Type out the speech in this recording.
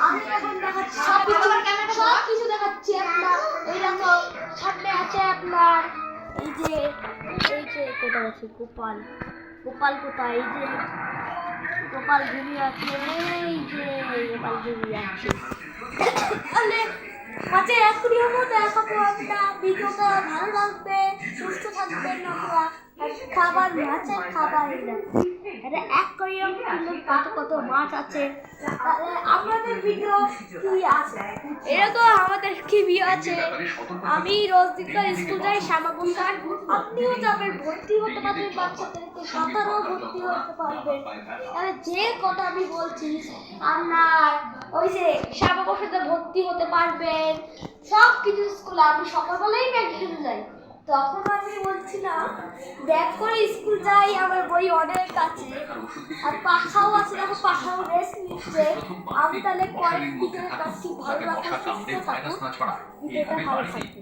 আমি এখন দেখাচ্ছি সব কিছু সব কিছু দেখাচ্ছি আপনার এই দেখো সামনে আছে আপনার এই যে এই যে কোথায় আছে? গোপাল। গোপাল কোথায়? এই যে গোপাল ঘুমিয়ে আছে। এই যে গোপাল ঘুমিয়ে আছে। তাহলে মাঝে অ্যাকুরিয়ামও দেখাবো আমরা ভিডিওটা ভালো লাগবে সুস্থ থাকবেন আমরা। খাবার মাছের খাবার। এটা কত কত মাছ আছে? তাহলে আপনাদের ভিডিও কি আছে? এটা তো আমাদের কি আছে? আমি রোজ দিনকার স্কুল যাই শ্যামা বসার আপনিও যাবেন ভর্তি হতে পারবেন বাচ্চাদেরকে সাঁতারও ভর্তি হতে পারবেন। তাহলে যে কথা আমি বলছি আপনার ওই যে শ্যামা ভর্তি হতে পারবেন সব কিছু স্কুলে আমি সকালবেলাই ব্যাগ খেতে যাই। তখন আমি বলছিলাম ব্যাগ করে স্কুল যাই আমার বই অনেক কাছে আর পাখাও আছে দেখো পাখাও রেস্ট নিচ্ছে আমি তাহলে কয়েক দিকে কাছে ভালো রাখার সুস্থ থাকুন ভালো থাকবে।